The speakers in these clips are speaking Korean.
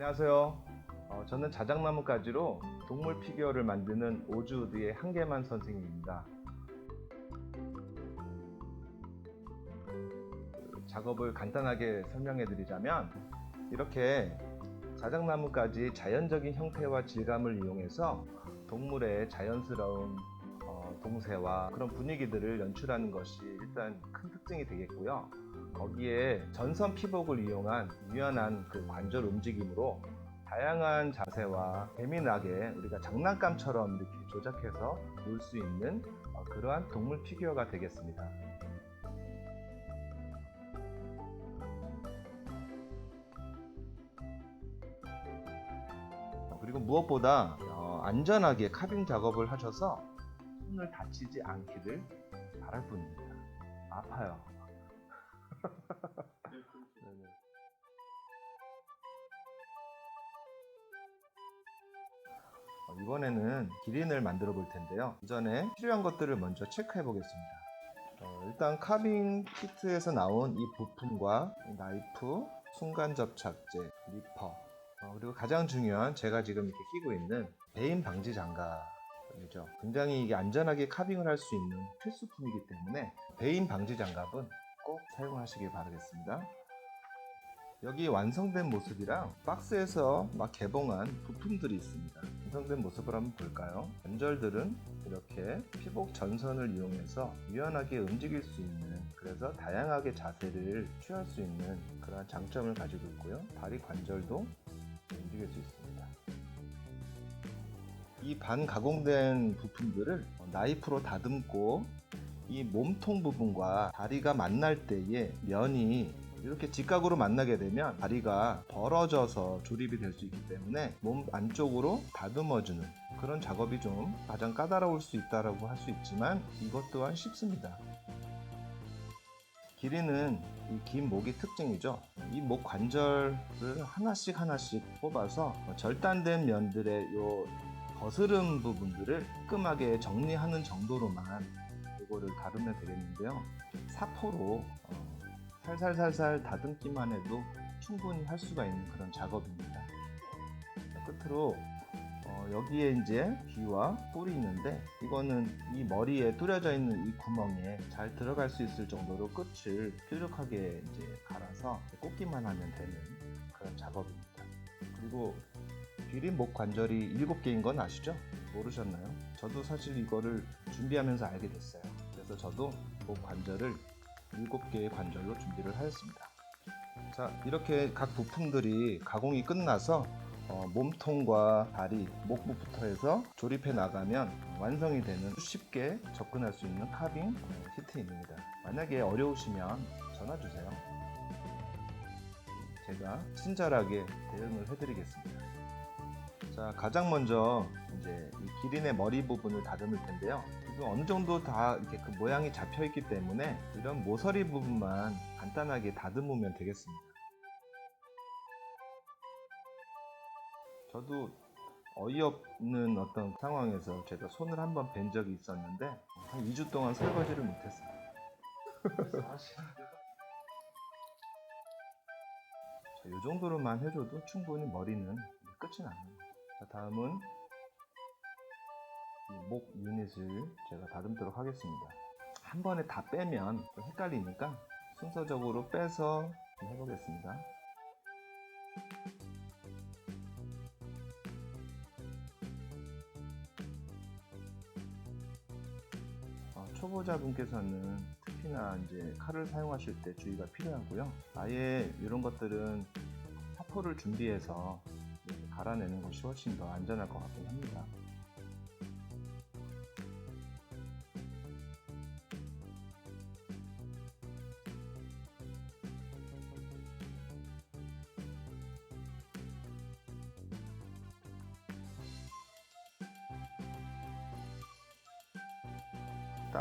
안녕하세요. 어, 저는 자작나무 가지로 동물 피규어를 만드는 오즈우드의 한계만 선생님입니다. 그 작업을 간단하게 설명해 드리자면 이렇게 자작나무까지 자연적인 형태와 질감을 이용해서 동물의 자연스러운 어, 동세와 그런 분위기들을 연출하는 것이 일단 큰 특징이 되겠고요. 거기에 전선 피복을 이용한 유연한 그 관절 움직임으로 다양한 자세와 재미나게 우리가 장난감처럼 이렇게 조작해서 놀 수 있는 어, 그러한 동물 피규어가 되겠습니다. 어, 그리고 무엇보다 어, 안전하게 카빙 작업을 하셔서 손을 다치지 않기를 바랄 뿐입니다. 아파요. 네네. 어, 이번에는 기린을 만들어 볼 텐데요. 이전에 필요한 것들을 먼저 체크해 보겠습니다. 어, 일단 카빙 키트에서 나온 이 부품과 이 나이프, 순간 접착제, 리퍼, 어, 그리고 가장 중요한 제가 지금 이렇게 끼고 있는 배임 방지 장갑 이죠. 굉장히 이게 안전하게 카빙을 할 수 있는 필수품이기 때문에 배임 방지 장갑은 꼭 사용하시길 바라겠습니다. 여기 완성된 모습이랑 박스에서 막 개봉한 부품들이 있습니다. 완성된 모습을 한번 볼까요? 관절들은 이렇게 피복 전선을 이용해서 유연하게 움직일 수 있는 그래서 다양하게 자세를 취할 수 있는 그런 장점을 가지고 있고요. 다리 관절도 움직일 수 있습니다. 이 반 가공된 부품들을 나이프로 다듬고 이 몸통 부분과 다리가 만날 때에 면이 이렇게 직각으로 만나게 되면 다리가 벌어져서 조립이 될 수 있기 때문에 몸 안쪽으로 다듬어주는 그런 작업이 좀 가장 까다로울 수 있다라고 할 수 있지만 이것 또한 쉽습니다. 길이는 이 긴 목이 특징이죠. 이 목 관절을 하나씩 하나씩 뽑아서 절단된 면들의 요 거스름 부분들을 깔끔하게 정리하는 정도로만 이거를 다루면 되겠는데요. 사포로 어, 살살살살 다듬기만 해도 충분히 할 수가 있는 그런 작업입니다. 자, 끝으로 어, 여기에 이제 귀와 뿔이 있는데 이거는 이 머리에 뚫려져 있는 이 구멍에 잘 들어갈 수 있을 정도로 끝을 뾰족하게 이제 갈아서 꽂기만 하면 되는 그런 작업입니다. 그리고 귀린 목 관절이 7개인 건 아시죠? 모르셨나요? 저도 사실 이거를 준비하면서 알게 됐어요. 그래서 저도 목 관절을 7개의 관절로 준비를 하였습니다. 자, 이렇게 각 부품들이 가공이 끝나서 어, 몸통과 다리, 목부부터 해서 조립해 나가면 완성이 되는 쉽게 접근할 수 있는 카빙 어, 키트입니다. 만약에 어려우시면 전화 주세요. 제가 친절하게 대응을 해드리겠습니다. 자, 가장 먼저 이제 이 기린의 머리 부분을 다듬을 텐데요. 어느 정도 다 이렇게 그 모양이 잡혀 있기 때문에 이런 모서리 부분만 간단하게 다듬으면 되겠습니다. 저도 어이없는 어떤 상황에서 제가 손을 한번 벤 적이 있었는데 한 2주 동안 설거지를 못했어요. 자, 이 정도로만 해줘도 충분히 머리는 끝이 납니다. 자, 다음은 이 목 유닛을 제가 다듬도록 하겠습니다. 한 번에 다 빼면 좀 헷갈리니까 순서적으로 빼서 해보겠습니다. 어, 초보자분께서는 특히나 이제 칼을 사용하실 때 주의가 필요하고요. 아예 이런 것들은 사포를 준비해서 갈아내는 것이 훨씬 더 안전할 것 같긴 합니다.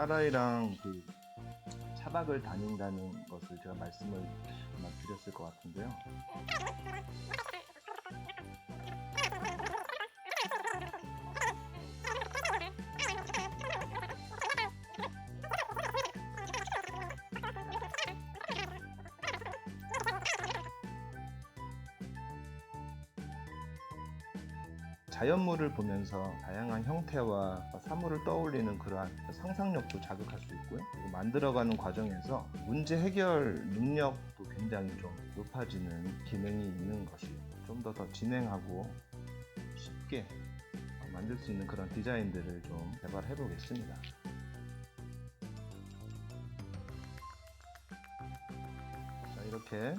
딸아이랑 그 차박을 다닌다는 것을 제가 말씀을 아마 드렸을 것 같은데요. 자연물을 보면서 다양한 형태와 사물을 떠올리는 그러한 상상력도 자극할 수 있고요. 그리고 만들어가는 과정에서 문제 해결 능력도 굉장히 좀 높아지는 기능이 있는 것이 좀 더 더 진행하고 쉽게 만들 수 있는 그런 디자인들을 좀 개발해 보겠습니다. 자, 이렇게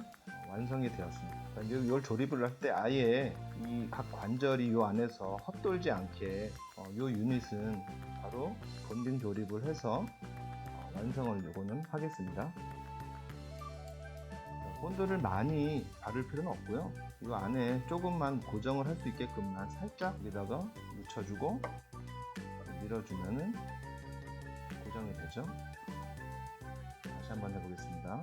완성이 되었습니다. 이걸 조립을 할 때 아예 이 각 관절이 이 안에서 헛돌지 않게 어, 이 유닛은 바로 본딩 조립을 해서 어, 완성을 요거는 하겠습니다. 자, 본드를 많이 바를 필요는 없고요. 이 안에 조금만 고정을 할 수 있게끔만 살짝 여기다가 묻혀주고 밀어주면은 고정이 되죠. 다시 한번 해보겠습니다.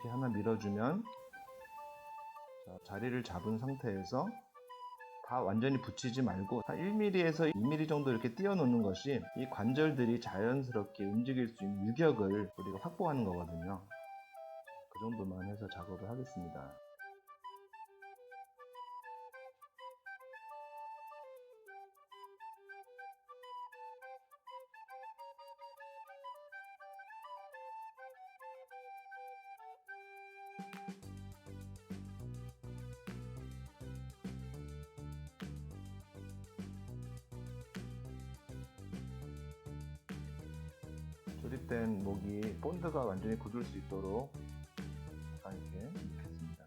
자, 이렇게 하나 밀어주면 자, 자리를 잡은 상태에서 다 완전히 붙이지 말고 한 1mm에서 2mm 정도 이렇게 띄워놓는 것이 이 관절들이 자연스럽게 움직일 수 있는 유격을 우리가 확보하는 거거든요. 그 정도만 해서 작업을 하겠습니다. 조립된 목이 본드가 완전히 굳을 수 있도록 약간 이렇게 넣겠습니다.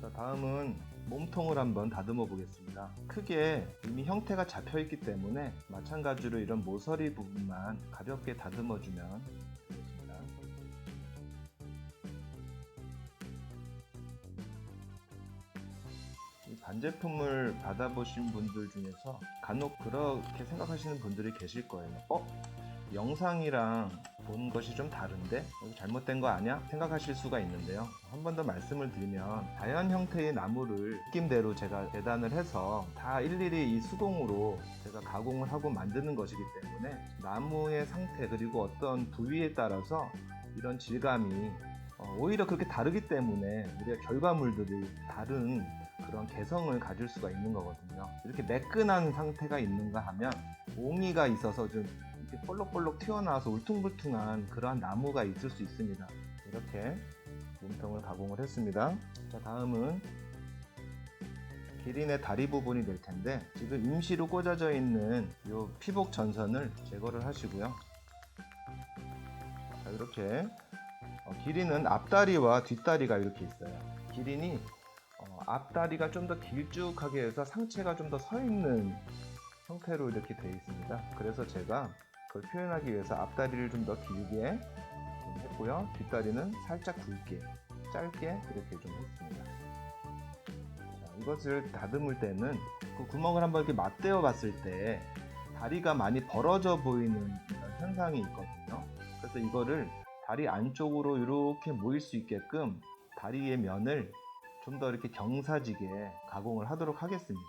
자, 다음은 몸통을 한번 다듬어 보겠습니다. 크게 이미 형태가 잡혀 있기 때문에 마찬가지로 이런 모서리 부분만 가볍게 다듬어 주면 제품을 받아보신 분들 중에서 간혹 그렇게 생각하시는 분들이 계실 거예요. 어? 영상이랑 본 것이 좀 다른데 여기 잘못된 거 아니야? 생각하실 수가 있는데요. 한 번 더 말씀을 드리면 다양한 형태의 나무를 느낌대로 제가 재단을 해서 다 일일이 이 수공으로 제가 가공을 하고 만드는 것이기 때문에 나무의 상태 그리고 어떤 부위에 따라서 이런 질감이 어, 오히려 그렇게 다르기 때문에 우리가 결과물들이 다른 그런 개성을 가질 수가 있는 거거든요. 이렇게 매끈한 상태가 있는가 하면 옹이가 있어서 좀 이렇게 볼록볼록 튀어나와서 울퉁불퉁한 그러한 나무가 있을 수 있습니다. 이렇게 몸통을 가공을 했습니다. 자, 다음은 기린의 다리 부분이 될 텐데 지금 임시로 꽂아져 있는 이 피복 전선을 제거를 하시고요. 자, 이렇게 어, 기린은 앞다리와 뒷다리가 이렇게 있어요. 기린이 어, 앞다리가 좀 더 길쭉하게 해서 상체가 좀 더 서 있는 형태로 이렇게 되어 있습니다. 그래서 제가 그걸 표현하기 위해서 앞다리를 좀 더 길게 좀 했고요. 뒷다리는 살짝 굵게, 짧게 이렇게 좀 했습니다. 자, 이것을 다듬을 때는 그 구멍을 한번 이렇게 맞대어 봤을 때 다리가 많이 벌어져 보이는 현상이 있거든요. 그래서 이거를 다리 안쪽으로 이렇게 모일 수 있게끔 다리의 면을 좀 더 이렇게 경사지게 가공을 하도록 하겠습니다.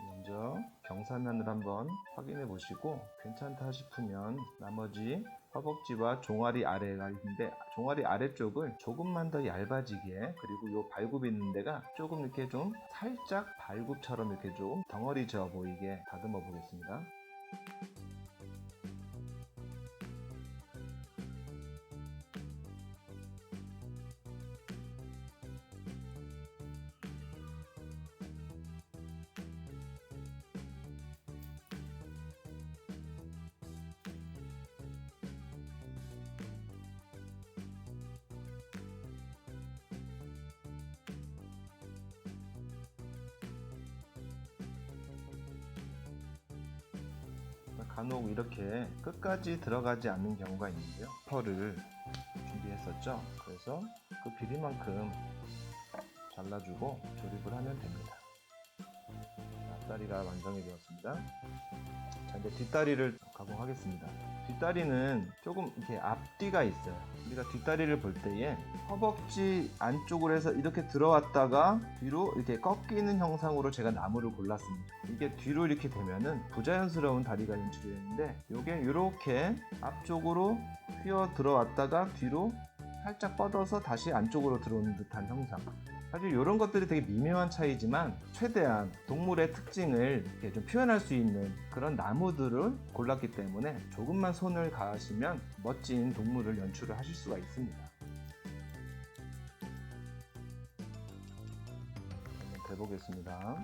먼저 경사면을 한번 확인해 보시고 괜찮다 싶으면 나머지 허벅지와 종아리 아래가 있는데 종아리 아래쪽을 조금만 더 얇아지게 그리고 요 발굽 있는 데가 조금 이렇게 좀 살짝 발굽처럼 이렇게 좀 덩어리 져 보이게 다듬어 보겠습니다. 간혹 이렇게 끝까지 들어가지 않는 경우가 있는데요. 펄을 준비했었죠. 그래서 그 길이만큼 잘라주고 조립을 하면 됩니다. 자, 앞다리가 완성이 되었습니다. 자, 이제 뒷다리를 가공하겠습니다. 뒷다리는 조금 이렇게 앞뒤가 있어요. 우리가 뒷다리를 볼 때에 허벅지 안쪽으로 해서 이렇게 들어왔다가 뒤로 이렇게 꺾이는 형상으로 제가 나무를 골랐습니다. 이게 뒤로 이렇게 되면은 부자연스러운 다리가 연출이 되는데 이게 이렇게 앞쪽으로 휘어 들어왔다가 뒤로 살짝 뻗어서 다시 안쪽으로 들어오는 듯한 형상. 사실 이런 것들이 되게 미묘한 차이지만 최대한 동물의 특징을 이렇게 좀 표현할 수 있는 그런 나무들을 골랐기 때문에 조금만 손을 가하시면 멋진 동물을 연출을 하실 수가 있습니다. 한번 대보겠습니다.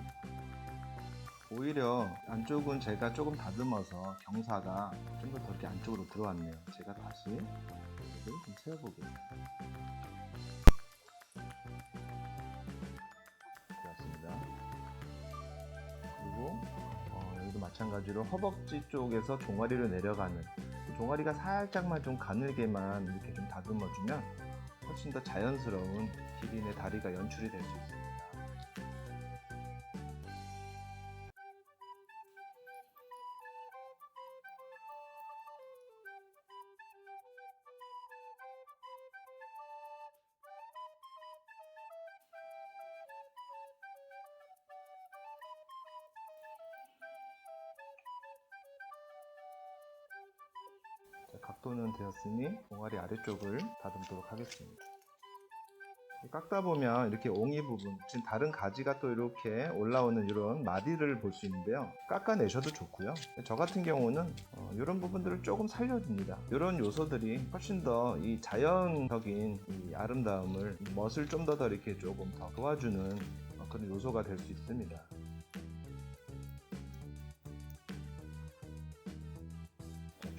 오히려 안쪽은 제가 조금 다듬어서 경사가 좀 더 이렇게 안쪽으로 들어왔네요. 제가 다시 이걸 좀. 들어왔습니다. 어, 여기도 마찬가지로 허벅지 쪽에서 종아리로 내려가는 그 종아리가 살짝만 좀 가늘게만 이렇게 좀 다듬어주면 훨씬 더 자연스러운 기린의 다리가 연출이 될 수 있습니다. 각도는 되었으니 종아리 아래쪽을 다듬도록 하겠습니다. 깎다 보면 이렇게 옹이 부분, 지금 다른 가지가 또 이렇게 올라오는 이런 마디를 볼 수 있는데요. 깎아내셔도 좋고요. 저 같은 경우는 어, 이런 부분들을 조금 살려줍니다. 이런 요소들이 훨씬 더 이 자연적인 이 아름다움을 이 멋을 좀 더 더 이렇게 조금 더 도와주는 어, 그런 요소가 될 수 있습니다.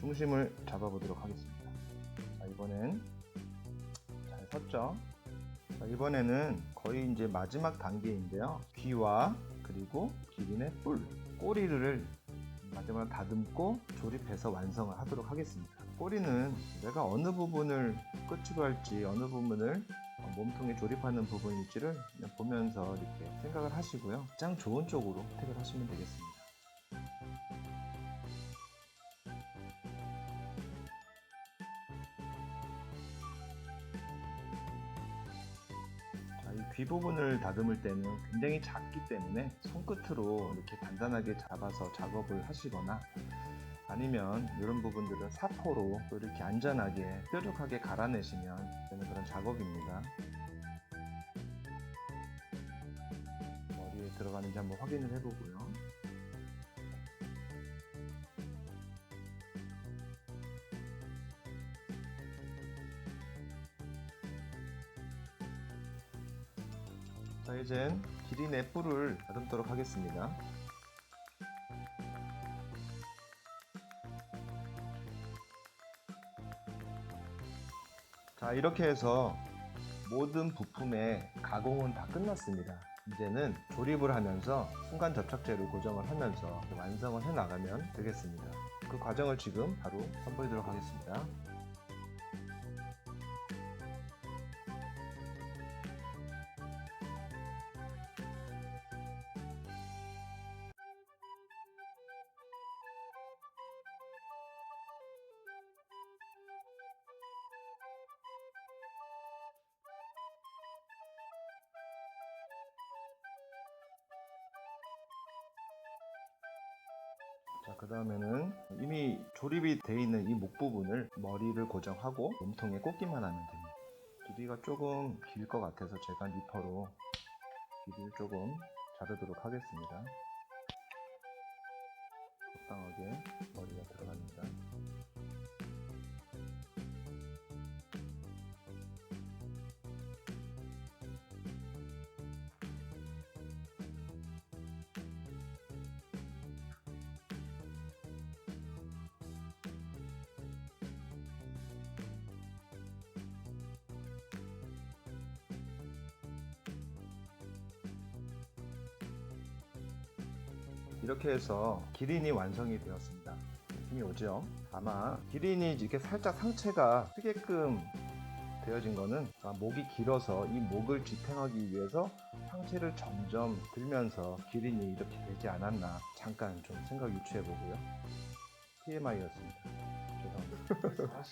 중심을 잡아보도록 하겠습니다. 자, 이번엔 잘 섰죠? 자, 이번에는 거의 이제 마지막 단계인데요. 귀와 그리고 기린의 뿔, 꼬리를 마지막으로 다듬고 조립해서 완성을 하도록 하겠습니다. 꼬리는 내가 어느 부분을 끝으로 할지 어느 부분을 어, 몸통에 조립하는 부분일지를 보면서 이렇게 생각을 하시고요. 가장 좋은 쪽으로 택을 하시면 되겠습니다. 자, 이귀 부분을 다듬을 때는 굉장히 작기 때문에 손끝으로 이렇게 단단하게 잡아서 작업을 하시거나 아니면 이런 부분들은 사포로 또 이렇게 안전하게 뾰족하게 갈아내시면 되는 그런 작업입니다. 머리에 들어가는지 한번 확인을 해보고요. 이젠 기린의 뿔을 다듬도록 하겠습니다. 자, 이렇게 해서 모든 부품의 가공은 다 끝났습니다. 이제는 조립을 하면서 순간 접착제를 고정을 하면서 완성을 해 나가면 되겠습니다. 그 과정을 지금 바로 선보이도록 하겠습니다. 자, 그 다음에는 이미 조립이 되어 있는 이 목 부분을 머리를 고정하고 몸통에 꽂기만 하면 됩니다. 길이가 조금 길 것 같아서 제가 니퍼로 길이를 조금 자르도록 하겠습니다. 적당하게 머리가 들어갑니다. 이렇게 해서 기린이 완성이 되었습니다. 느낌이 오죠? 아마 기린이 이렇게 살짝 상체가 크게끔 되어진 거는 아마 목이 길어서 이 목을 지탱하기 위해서 상체를 점점 들면서 기린이 이렇게 되지 않았나 잠깐 좀 생각 유추해 보고요. TMI였습니다. 죄송합니다.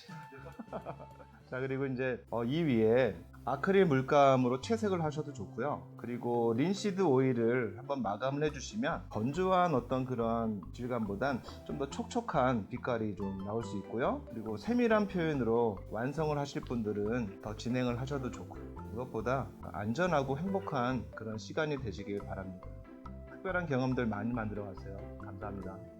자 그리고 이제 어, 이 위에 아크릴 물감으로 채색을 하셔도 좋고요. 그리고 린시드 오일을 한번 마감을 해주시면 건조한 어떤 그런 질감보단 좀 더 촉촉한 빛깔이 좀 나올 수 있고요. 그리고 세밀한 표현으로 완성을 하실 분들은 더 진행을 하셔도 좋고요. 무엇보다 안전하고 행복한 그런 시간이 되시길 바랍니다. 특별한 경험들 많이 만들어 가세요. 감사합니다.